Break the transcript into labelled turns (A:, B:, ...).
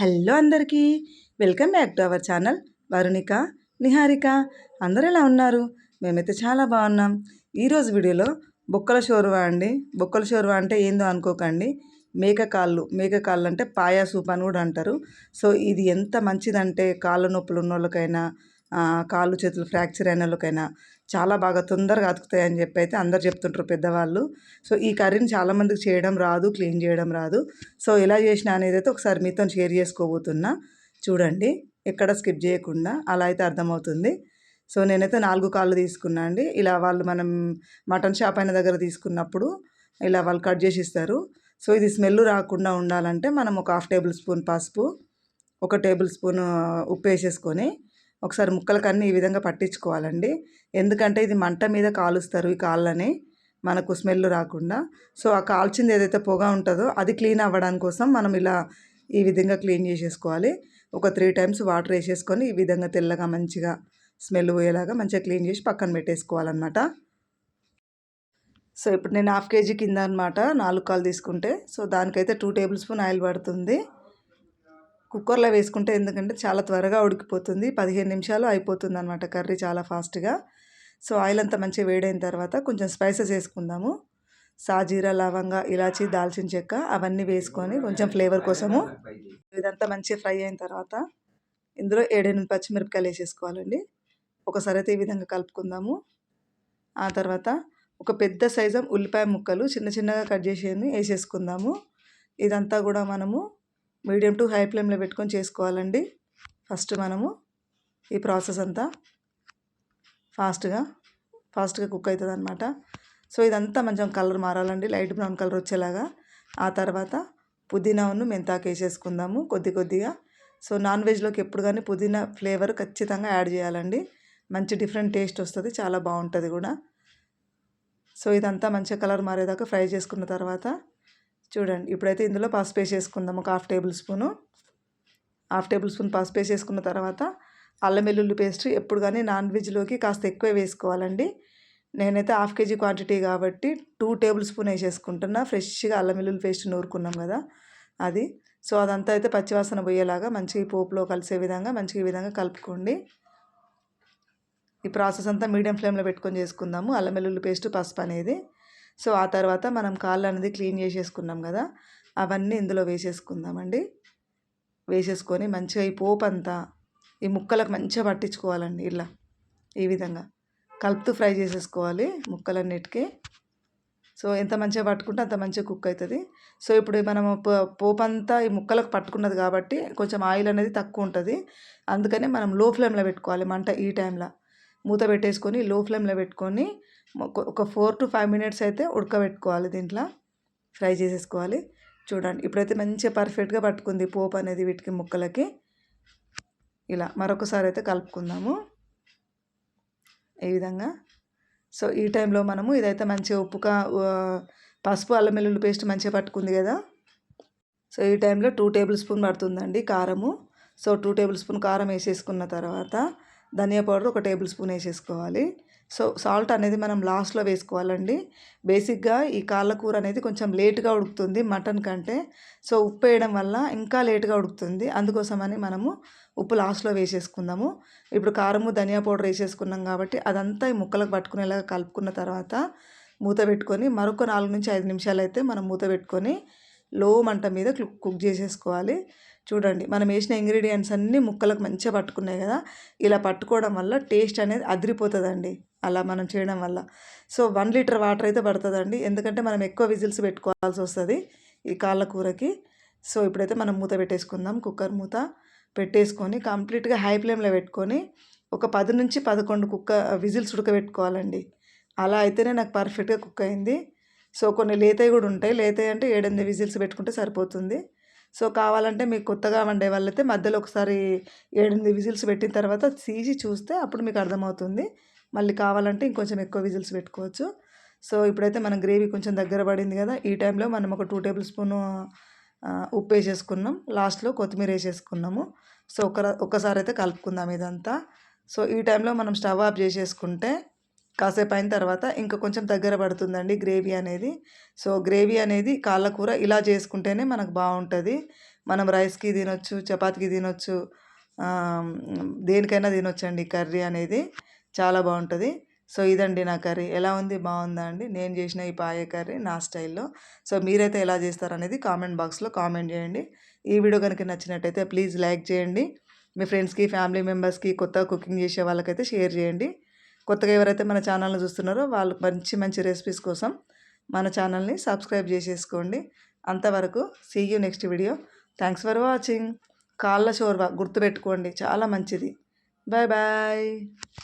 A: Hello అందరికీ. Welcome back to our channel Varunika Niharika. అందరు ఎలా ఉన్నారు? మేమైతే చాలా బాగున్నాం. ఈరోజు వీడియోలో బొక్కల షోర్వా అండి. బొక్కల షోర్వా అంటే ఏందో అనుకోకండి. మేక కాళ్ళు. మేక కాళ్ళు అంటే పాయా సూప్ అని కూడా అంటారు. సో ఇది ఎంత మంచిదంటే కాళ్ళ నొప్పులు ఉన్న వాళ్ళకైనా కాళ్ళు చేతులు ఫ్రాక్చర్ అయిన వాళ్ళకైనా చాలా బాగా తొందరగా అతుకుతాయని చెప్పి అయితే అందరు చెప్తుంటారు పెద్దవాళ్ళు. సో ఈ కర్రీని చాలామందికి చేయడం రాదు క్లీన్ చేయడం రాదు. సో ఎలా చేసినా అనేది అయితే ఒకసారి మీతో షేర్ చేసుకోబోతున్నా. చూడండి ఎక్కడ స్కిప్ చేయకుండా అలా అయితే అర్థమవుతుంది. సో నేనైతే నాలుగు కాళ్ళు తీసుకున్నా అండి. ఇలా వాళ్ళు మనం మటన్ షాప్ అయిన దగ్గర తీసుకున్నప్పుడు ఇలా వాళ్ళు కట్ చేసి ఇస్తారు. సో ఇది స్మెల్ రాకుండా ఉండాలంటే మనం ఒక హాఫ్ టేబుల్ స్పూన్ పసుపు ఒక టేబుల్ స్పూన్ ఉప్పు వేసేసుకొని ఒకసారి ముక్కలకన్నీ ఈ విధంగా పట్టించుకోవాలండి. ఎందుకంటే ఇది మంట మీద కాలుస్తారు ఈ కాళ్ళని మనకు స్మెల్ రాకుండా. సో ఆ కాల్చింది ఏదైతే పొగ ఉంటుందో అది క్లీన్ అవ్వడానికి కోసం మనం ఇలా ఈ విధంగా క్లీన్ చేసేసుకోవాలి. ఒక త్రీ టైమ్స్ వాటర్ వేసేసుకొని ఈ విధంగా తెల్లగా మంచిగా స్మెల్ పోయేలాగా మంచిగా క్లీన్ చేసి పక్కన పెట్టేసుకోవాలన్నమాట. సో ఇప్పుడు నేను హాఫ్ కేజీ కింద అనమాట నాలుగు కాలు తీసుకుంటే. సో దానికైతే టూ టేబుల్ స్పూన్ ఆయిల్ పడుతుంది. కుక్కర్లో వేసుకుంటే ఎందుకంటే చాలా త్వరగా ఉడికిపోతుంది. పదిహేను నిమిషాలు అయిపోతుంది అనమాట కర్రీ చాలా ఫాస్ట్గా. సో ఆయిల్ అంతా మంచిగా వేడైన తర్వాత కొంచెం స్పైసెస్ వేసుకుందాము. సాజీరా లవంగా ఇలాచి దాల్చిన చెక్క అవన్నీ వేసుకొని కొంచెం ఫ్లేవర్ కోసము ఇదంతా మంచిగా ఫ్రై అయిన తర్వాత ఇందులో ఏడెనిమిది పచ్చిమిరపకాయలు వేసేసుకోవాలండి. ఒకసారి అయితే ఈ విధంగా కలుపుకుందాము. ఆ తర్వాత ఒక పెద్ద సైజు ఉల్లిపాయ ముక్కలు చిన్న చిన్నగా కట్ చేసేది వేసేసుకుందాము. ఇదంతా కూడా మనము మీడియం టు హై ఫ్లేమ్లో పెట్టుకొని చేసుకోవాలండి. ఫస్ట్ మనము ఈ ప్రాసెస్ అంతా ఫాస్ట్గా ఫాస్ట్గా కుక్ అవుతుంది అనమాట సో ఇదంతా కొంచెం కలర్ మారాలండి. లైట్ బ్రౌన్ కలర్ వచ్చేలాగా. ఆ తర్వాత పుదీనాను మెంతాకు వేసేసుకుందాము కొద్ది కొద్దిగా. సో నాన్ వెజ్లోకి ఎప్పుడు కానీ పుదీనా ఫ్లేవర్ ఖచ్చితంగా యాడ్ చేయాలండి. మంచి డిఫరెంట్ టేస్ట్ వస్తుంది చాలా బాగుంటుంది కూడా. సో ఇదంతా మంచిగా కలర్ మారేదాకా ఫ్రై చేసుకున్న తర్వాత చూడండి ఇప్పుడైతే ఇందులో పసుపు వేసేసుకుందాం ఒక half tablespoon. Half tablespoon పసుపు వేసేసుకున్న తర్వాత అల్లం వెల్లుల్లి పేస్ట్ ఎప్పుడు కానీ నాన్ వెజ్లోకి కాస్త ఎక్కువ వేసుకోవాలండి. నేనైతే హాఫ్ కేజీ క్వాంటిటీ కాబట్టి టూ టేబుల్ స్పూన్ వేసేసుకుంటున్నా. ఫ్రెష్గా అల్లం వెల్లుల్లి పేస్ట్ నూరుకున్నాం కదా అది. సో అదంతా అయితే పచ్చివాసన పోయేలాగా మంచిగా పోపులో కలిసే విధంగా మంచిగా ఈ విధంగా కలుపుకోండి. ఈ ప్రాసెస్ అంతా మీడియం ఫ్లేమ్లో పెట్టుకొని చేసుకుందాము. అల్లం వెల్లుల్లి పేస్ట్ పసుపు అనేది. సో ఆ తర్వాత మనం కాళ్ళు అనేది క్లీన్ చేసేసుకున్నాం కదా అవన్నీ ఇందులో వేసేసుకుందామండి. వేసేసుకొని మంచిగా ఈ పోపు అంతా ఈ ముక్కలకు మంచిగా పట్టించుకోవాలండి ఇలా ఈ విధంగా. కలుపుతూ ఫ్రై చేసేసుకోవాలి ముక్కలన్నిటికీ. సో ఎంత మంచిగా పట్టుకుంటే అంత మంచిగా కుక్ అవుతుంది. సో ఇప్పుడు మనం పోపు అంతా ఈ ముక్కలకు పట్టుకున్నది కాబట్టి కొంచెం ఆయిల్ అనేది తక్కువ ఉంటుంది. అందుకనే మనం లో ఫ్లేమ్లో పెట్టుకోవాలి మంట ఈ టైంలో. మూత పెట్టేసుకొని లో ఫ్లేమ్లో పెట్టుకొని ఒక ఫోర్ టు ఫైవ్ మినిట్స్ అయితే ఉడకబెట్టుకోవాలి దీంట్లో. ఫ్రై చేసేసుకోవాలి. చూడండి ఇప్పుడైతే మంచిగా పర్ఫెక్ట్గా పట్టుకుంది పోపు అనేది వీటికి ముక్కలకి. ఇలా మరొకసారి అయితే కలుపుకుందాము. ఈ విధంగా. సో ఈ టైంలో మనము ఇదైతే మంచిగా ఉప్పుగా పసుపు అల్లం వెల్లుల్లి పేస్ట్ మంచిగా పట్టుకుంది కదా. సో ఈ టైంలో టూ టేబుల్ స్పూన్ పడుతుందండి కారము. సో టూ టేబుల్ స్పూన్ కారం వేసేసుకున్న తర్వాత ధనియా పౌడర్ ఒక టేబుల్ స్పూన్ వేసేసుకోవాలి. సో సాల్ట్ అనేది మనం లాస్ట్లో వేసుకోవాలండి. బేసిక్గా ఈ కాళ్ళ కూర అనేది కొంచెం లేట్గా ఉడుకుతుంది మటన్ కంటే. సో ఉప్పు వేయడం వల్ల ఇంకా లేట్గా ఉడుకుతుంది. అందుకోసమని మనము ఉప్పు లాస్ట్లో వేసేసుకుందాము. ఇప్పుడు కారము ధనియా పౌడర్ వేసేసుకున్నాం కాబట్టి అదంతా ఈ ముక్కలకు పట్టుకునేలాగా కలుపుకున్న తర్వాత మూత పెట్టుకొని మరొక నాలుగు నుంచి ఐదు నిమిషాలు అయితే మనం మూత పెట్టుకొని లో మంట మీద కుక్ చేసేసుకోవాలి. చూడండి మనం వేసిన ఇంగ్రీడియంట్స్ అన్నీ ముక్కలకు మంచిగా పట్టుకున్నాయి కదా ఇలా పట్టుకోవడం వల్ల టేస్ట్ అనేది అదిరిపోతుందండి అలా మనం చేయడం వల్ల. సో వన్ లీటర్ వాటర్ అయితే పడుతుందండి ఎందుకంటే మనం ఎక్కువ విజిల్స్ పెట్టుకోవాల్సి వస్తుంది ఈ కాళ్ళ కూరకి. సో ఇప్పుడైతే మనం మూత పెట్టేసుకుందాం కుక్కర్ మూత పెట్టేసుకొని కంప్లీట్గా హై ఫ్లేమ్లో పెట్టుకొని ఒక పది నుంచి పదకొండు కుక్క విజిల్స్ ఉడకబెట్టుకోవాలండి. అలా అయితేనే నాకు పర్ఫెక్ట్గా కుక్ అయింది. సో కొన్ని లేతవి కూడా ఉంటాయి లేతవి అంటే ఏడెనిమిది విజిల్స్ పెట్టుకుంటే సరిపోతుంది. సో కావాలంటే మీకు కొత్తగా వండే వాళ్ళైతే మధ్యలో ఒకసారి ఏడెనిమిది విజిల్స్ పెట్టిన తర్వాత తీసి చూస్తే అప్పుడు మీకు అర్థమవుతుంది. మళ్ళీ కావాలంటే ఇంకొంచెం ఎక్కువ విజిల్స్ పెట్టుకోవచ్చు. సో ఇప్పుడైతే మన గ్రేవీ కొంచెం దగ్గర పడింది కదా ఈ టైంలో మనం ఒక టూ టేబుల్ స్పూన్ ఉప్పు వేసేసుకున్నాం. లాస్ట్లో కొత్తిమీర వేసేసుకున్నాము. సో ఒక ఒక్కసారి అయితే కలుపుకుందాం ఇదంతా. సో ఈ టైంలో మనం స్టవ్ ఆఫ్ చేసేసుకుంటే కాసేపు అయిన తర్వాత ఇంకా కొంచెం దగ్గర పడుతుందండి గ్రేవీ అనేది. సో గ్రేవీ అనేది కాళ్ళ కూర ఇలా చేసుకుంటేనే మనకు బాగుంటుంది. మనం రైస్కి తినొచ్చు చపాతీకి తినొచ్చు దేనికైనా తినొచ్చండి కర్రీ అనేది. చాలా బాగుంటుంది. సో ఇదండి నా కర్రీ. ఎలా ఉంది? బాగుందా అండి? నేను చేసిన ఈ పాయ కర్రీ నా స్టైల్లో. సో మీరైతే ఎలా చేస్తారనేది కామెంట్ బాక్స్లో కామెంట్ చేయండి. ఈ వీడియో కనుక నచ్చినట్టయితే ప్లీజ్ లైక్ చేయండి. మీ ఫ్రెండ్స్కి ఫ్యామిలీ మెంబర్స్కి కొత్తగా కుకింగ్ చేసే వాళ్ళకైతే షేర్ చేయండి. కొత్తగా ఎవరైతే మన ఛానల్ని చూస్తున్నారో వాళ్ళు మంచి మంచి రెసిపీస్ కోసం మన ఛానల్ని సబ్స్క్రైబ్ చేసేసుకోండి. అంతవరకు see you next video thanks for watching కాళ్ళ షోర్వా గుర్తుపెట్టుకోండి. చాలా మంచిది. Bye bye